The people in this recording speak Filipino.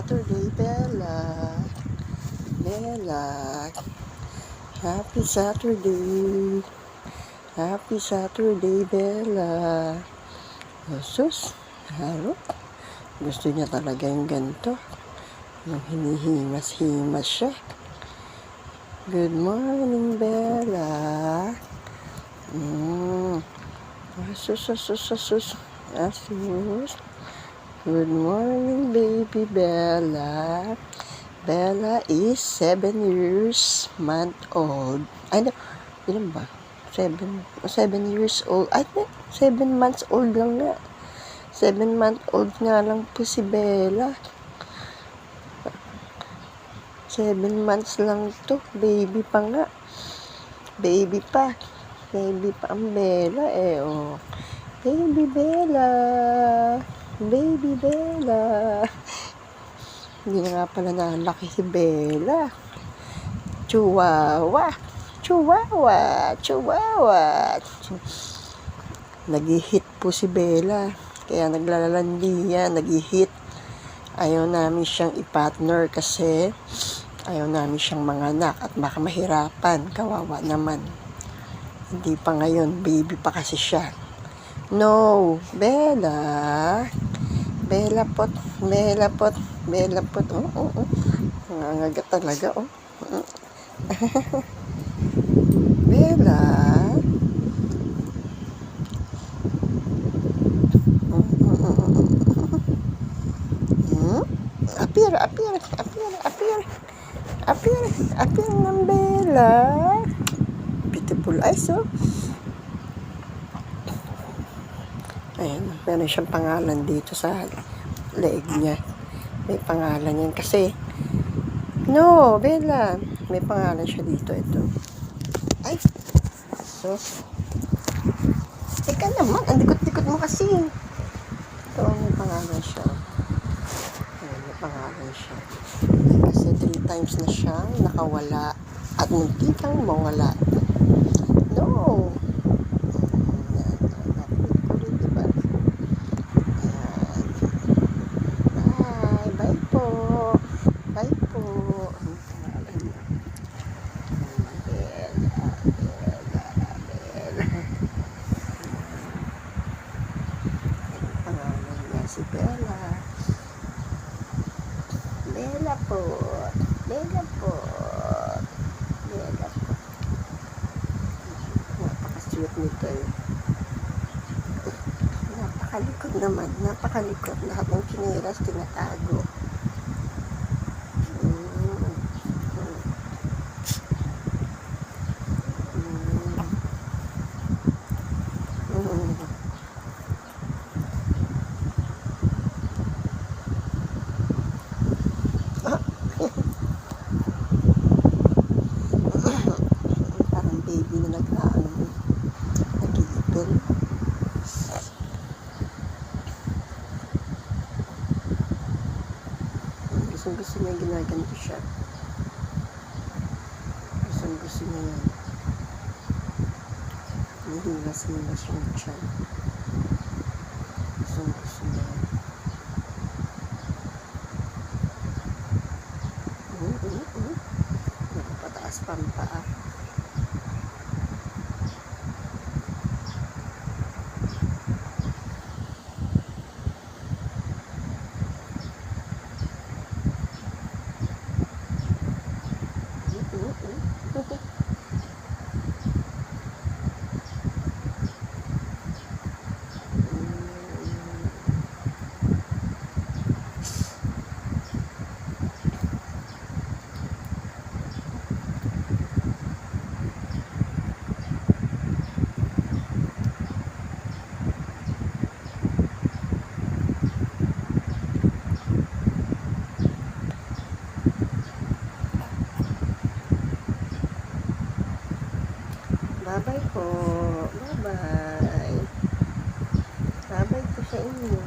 Saturday, Bella. Bella. Happy Saturday. Happy Saturday, Bella. Jesus, halo. Gusto niya talaga yung ganito. Yung hinihimas-himas siya. Good morning, Bella. Mm. Asus, asus, asus. Asus. Good morning, baby Bella. Bella is seven years month old. Ay, no, ilan ba? Seven, seven years old. Ay, no, seven months old lang nga. Seven month old nga lang po si Bella. Seven months lang to. Baby pa nga. Baby pa. Baby pa ang Bella eh, oh. Baby Bella. Baby Bella. Hindi na nga pala nalaki si Bella. Chihuahua. Chihuahua. Chihuahua. Nag-hit po si Bella. Kaya naglalalandi yan. Nag-hit. Ayaw namin siyang i-partner kasi ayaw namin siyang manganak at baka mahirapan. Kawawa naman. Hindi pa ngayon. Baby pa kasi siya. No, Bella. Bella pot, Bella pot, Bella pot. Oh, oh, oh. Nangangagat talaga, oh. Bella. Hmm? Appear, appear, appear, appear. Appear, appear ng Bella. Beautiful eyes, oh. Ayan, meron siyang pangalan dito sa leeg niya. May pangalan yan kasi, no, Bella, may pangalan siya dito, ito. Ay, sus. Teka naman, ang likot-likot mo kasi. Ito, may pangalan siya. Ayan, may pangalan siya. Kasi three times na siyang nakawala at munti kang mawala. No. Ayan, napikulit, diba? Ayan. Bye. Bye po. Bye po. Ang pangalan niya. Bella, Bella, Bella. Ang pangalan niya si Bella. Po. Bella po. Napaka-sweet nito eh. Napakalikot naman. Napakalikot. Lahat ng kinilas, tinatago. Mm. Mm. Mm. Parang baby na nag-ano, nag-iipin. Gusto gusto niya ginaganto siya. Gusto gusto niya yan. Nihilas-hilas yung tiyan. Gusto gusto niya yan. Mm, mm, mm. Nakapataas pa ang paa. Mm, mm, mm. Bye-bye po. Bye-bye. Bye-bye po sa inyo.